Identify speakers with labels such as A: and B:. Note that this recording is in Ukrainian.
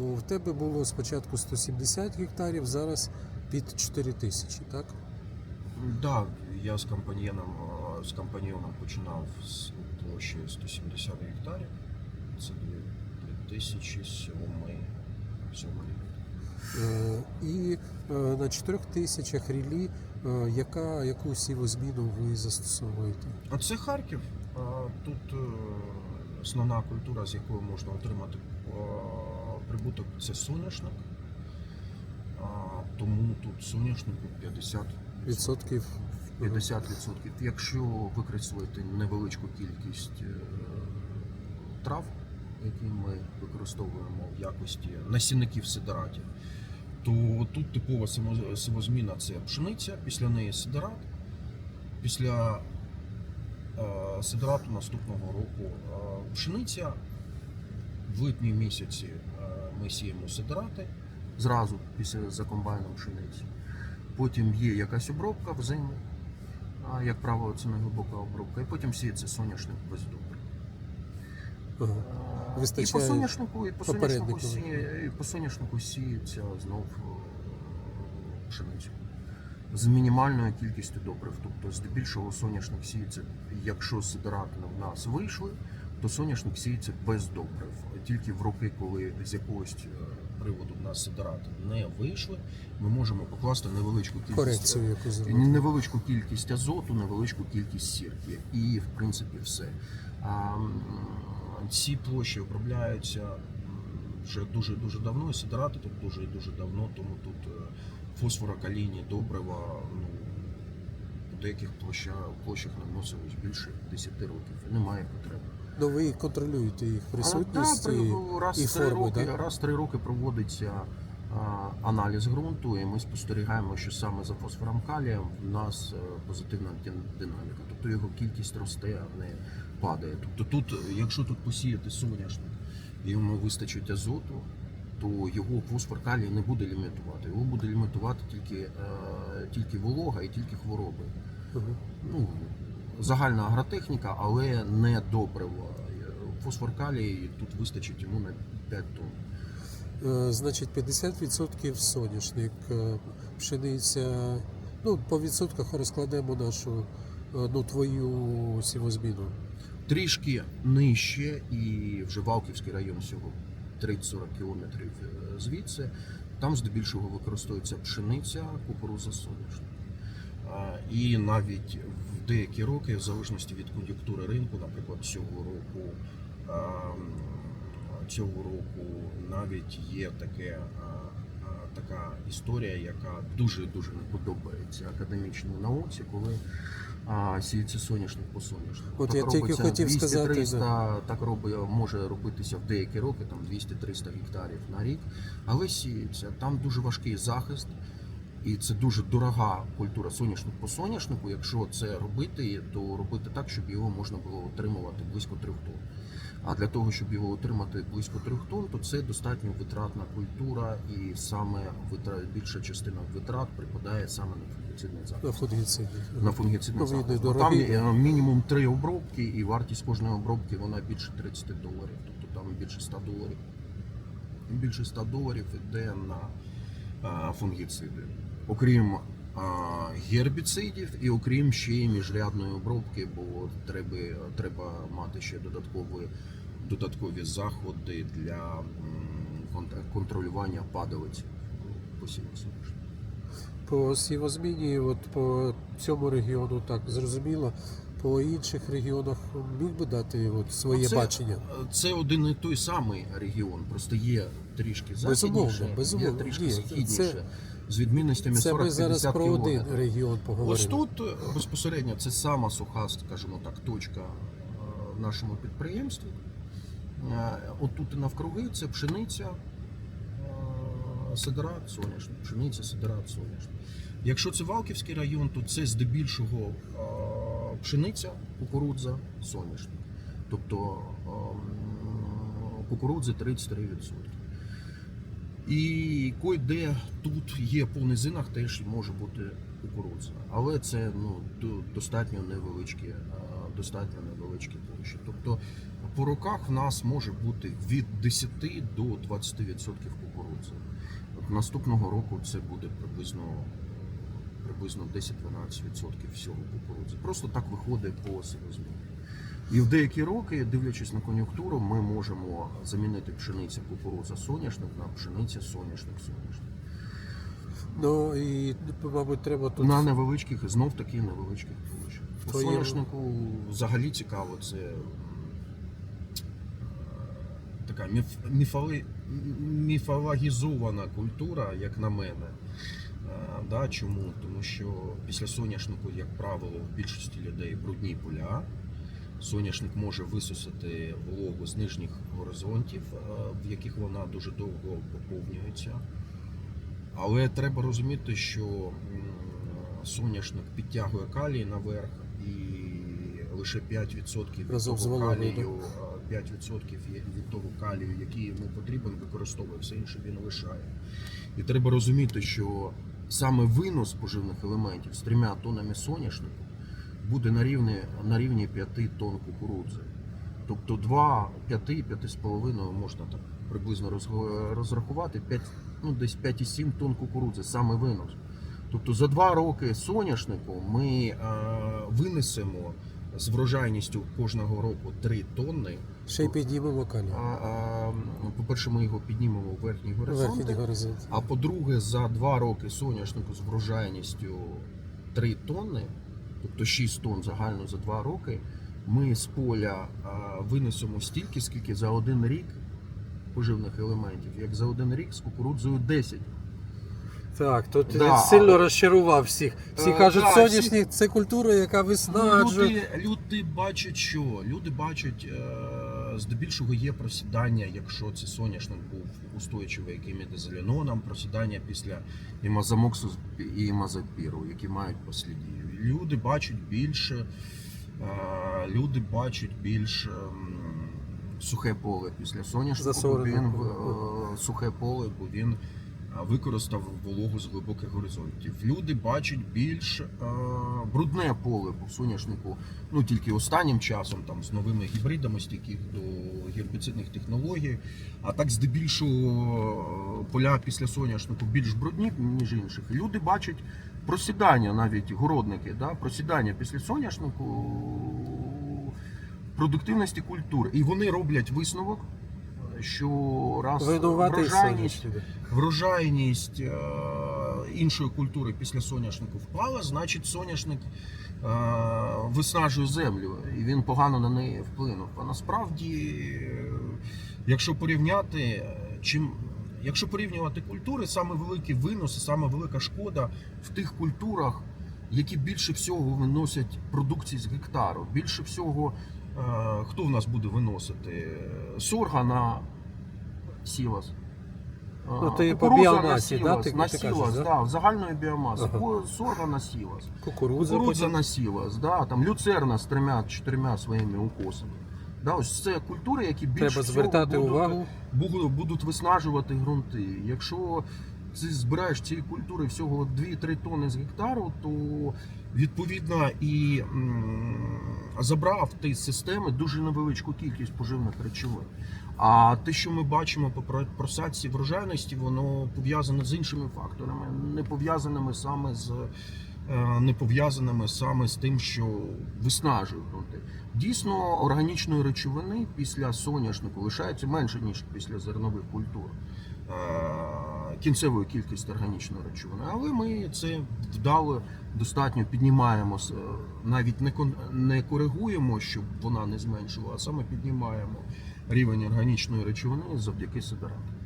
A: У тебе було спочатку 170 гектарів, зараз під 4 тисячі, так?
B: Да, я з компаньйоном, е, з компаньйоном починав з площі 170 гектарів. Це 2007 рік.
A: Е, І е, на 4 тисячах рілі, яка, яку сівозміну ви застосовуєте?
B: А це Харків. Тут основна культура, з якою можна отримати прибуток, це соняшник. А, Тому тут соняшнику 50
A: Відсотків
B: 50%. Якщо використовувати невеличку кількість е, трав, які ми використовуємо в якості насінників сидератів, то тут типова само- самозміна це пшениця, після неї сидерат. Після е, сидерату наступного року е, пшениця. В липні місяці ми сіємо сидерати зразу після за комбайном пшениці. Потім є якась обробка взиму, а як правило, це не глибока обробка, і потім сіється соняшник без добрив.
A: ага.
B: І по соняшнику, і по соняшнику, сіє, і по соняшнику сіється знов е, пшениця. З мінімальною кількістю добрив. Тобто, здебільшого соняшник сіється, якщо сидорати в нас вийшли, то соняшник сіється без добрив. Тільки в роки, коли з якогось е, приводу в нас сидорати не вийшли, ми можемо покласти невеличку кількість
A: Корекцію яку
B: е, невеличку кількість азоту, невеличку кількість сірки. І в принципі все. А, ці площі обробляються вже дуже дуже давно. І сидорати тут дуже дуже давно, тому тут е, фосфорокалійні добрива ну, у деяких площах, площах наносилось більше 10 років. Немає потреби.
A: Ну ви контролюєте їх присутність
B: А,
A: і,
B: раз
A: і
B: три
A: форму,
B: роки,
A: да?
B: раз в три роки проводиться а, аналіз ґрунту, і ми спостерігаємо, що саме за фосфором калієм в нас е, позитивна динаміка. Тобто його кількість росте, а не падає. Тобто тут, якщо тут посіяти соняшник, і йому вистачить азоту, то його фосфор калій не буде лімітувати. Його буде лімітувати тільки, е, тільки волога і тільки хвороби.
A: Ага.
B: Ну, загальна агротехніка, але не добриво. Фосфор калій тут вистачить йому на 5 тонн.
A: Е, Значить, 50% соняшник, е, пшениця. Ну, по відсотках розкладемо нашу е, ну, твою сівозміну.
B: Трішки нижче, і вже Валківський район всього 30-40 кілометрів звідси. Там здебільшого використовується пшениця, кукуруза, соняшник. А, І навіть в деякі роки, в залежності від кон'юнктури ринку, наприклад, цього року, ем, цього року навіть є таке, а, а, така історія, яка дуже дуже не подобається академічній науці, коли а, сіється соняшник по соняшнику.
A: От я тільки хотів сказати,
B: 200-300, так робить, може робитися в деякі роки, там 200-300 гектарів на рік, але сіється. Там дуже важкий захист. І це дуже дорога культура соняшник по соняшнику. Якщо це робити, то робити так, щоб його можна було отримувати близько трьох тонн. А для того, щоб його отримати близько трьох тонн, то це достатньо витратна культура, і саме витра- більша частина витрат припадає саме на фунгіцидний захист.
A: На фунгіциді.
B: На фунгіцидний
A: Ну,
B: захист. Там е, мінімум три обробки, і вартість кожної обробки вона більше 30 доларів. Тобто там більше 100 доларів. Більше 100 доларів йде на фунгіциди. Окрім а, гербіцидів і окрім ще й міжрядної обробки, бо треба, треба мати ще додаткові, додаткові заходи для контролювання падалиць посіву.
A: По сівозміні, от по цьому регіону так зрозуміло. По інших регіонах міг би дати от своє
B: це-
A: бачення.
B: Це один і той самий регіон, просто є трішки
A: Безумовно,
B: західніше,
A: безумовно.
B: є трішки
A: Ні,
B: західніше,
A: це-
B: з відмінностями
A: Це
B: 40
A: ми зараз про один регіон поговоримо.
B: Ось тут е, безпосередньо це сама суха, скажімо так, точка е, в нашому підприємстві. Е, Отут навкруги це пшениця, сидорат, соняшник, пшениця, сидорат, соняшник. Якщо це Валківський район, то це здебільшого пшениця, кукурудза, соняшник. Тобто ем, кукурудзи 33%. І кой-де тут є по низинах теж може бути кукурудза. Але це ну, достатньо невеличкі, е, достатньо невеличкі площі. Тобто по роках в нас може бути від 10 до 20% кукурудзи. От наступного року це буде приблизно приблизно 10-12% всього кукурудзи. Просто так виходить по силозміні. І в деякі роки, дивлячись на кон'юнктуру, ми можемо замінити пшениця кукурудза соняшник на пшениця соняшник соняшник.
A: Ну і, мабуть, треба тут.
B: На невеличких, знов таки невеличких площах. По
A: Твоє-
B: соняшнику взагалі цікаво, це е, така міф, міфоли, міфологізована культура, як на мене. Е, Да, чому? Тому що після соняшнику, як правило, в більшості людей брудні поля. Соняшник може висосати вологу з нижніх горизонтів, е, в яких вона дуже довго поповнюється. Але треба розуміти, що соняшник підтягує калій наверх і лише 5% від
A: Разом
B: того калію, 5% від того калію, який йому потрібен, використовує все інше він лишає. І треба розуміти, що саме винос поживних елементів з трьома тоннами соняшнику буде на рівні, на рівні 5 тонн кукурудзи. Тобто 2, 5, 5,5 можна так приблизно розрахувати, 5, ну, десь 5,7 тонн кукурудзи, саме винос. Тобто за 2 роки соняшнику ми е, винесемо з врожайністю кожного року 3 тонни.
A: Ще й піднімемо
B: А, а, по-перше, ми його піднімемо в верхній горизонт.
A: Горизонт.
B: А по-друге, за два роки соняшнику з врожайністю 3 тонни, тобто 6 тонн загально за 2 роки, ми з поля винесемо стільки, скільки за один рік поживних елементів, як за один рік з кукурудзою 10.
A: Так, тут
B: Да,
A: сильно розчарував всіх. Всі
B: Е,
A: кажуть,
B: да,
A: соняшник це культура, яка виснаджує.
B: Люди, люди бачать що? Люди бачать, е, здебільшого є просідання, якщо це соняшник був устойчивий яким іде зеленоном, просідання після імазамоксу і імазапіру, які мають послідів. Люди бачать більше, люди бачать більш ем, сухе поле після соняшнику, бо він е, сухе поле, бо він використав вологу з глибоких горизонтів. Люди бачать більш е, брудне поле по соняшнику, ну тільки останнім часом, там з новими гібридами, стійких до гербіцидних технологій. А так, здебільшого, е, поля після соняшнику більш брудні, ніж інших. Люди бачать просідання, навіть городники, да, просідання після соняшнику продуктивності культур. І вони роблять висновок, що раз врожайність врожайність е, іншої культури після соняшнику впала, значить соняшник е, виснажує землю і він погано на неї вплинув. А насправді, якщо порівняти, чим. Якщо порівнювати культури, саме великий винос, саме велика шкода в тих культурах, які більше всього виносять продукції з гектару. Більше всього, хто в нас буде виносити? Сорга на сілас.
A: Ну, ти по біомасі,
B: на
A: да, ти-
B: на
A: ти
B: сілас,
A: да?
B: да, загальної біомаси.
A: Ага.
B: Сорга на сілас.
A: Кукурудза,
B: Кукурудза
A: потім.
B: на сілас, да, там люцерна з трьома-чотирма своїми укосами. Да, ось це культури, які більше
A: Треба
B: всього
A: звертати
B: будуть,
A: увагу.
B: будуть, будуть виснажувати ґрунти. Якщо збираєш цієї культури всього 2-3 тонни з гектару, то відповідно і забрав ти з системи дуже невеличку кількість поживних речовин. А те, що ми бачимо по просадці врожайності, воно пов'язане з іншими факторами, не пов'язаними саме з е, не пов'язаними саме з тим, що виснажують ґрунти. Дійсно, органічної речовини після соняшнику лишається менше ніж після зернових культур. Е, кількістю органічної речовини, але ми це вдало достатньо піднімаємо, е, навіть не не коригуємо, щоб вона не зменшила, а саме піднімаємо рівень органічної речовини завдяки сидерату.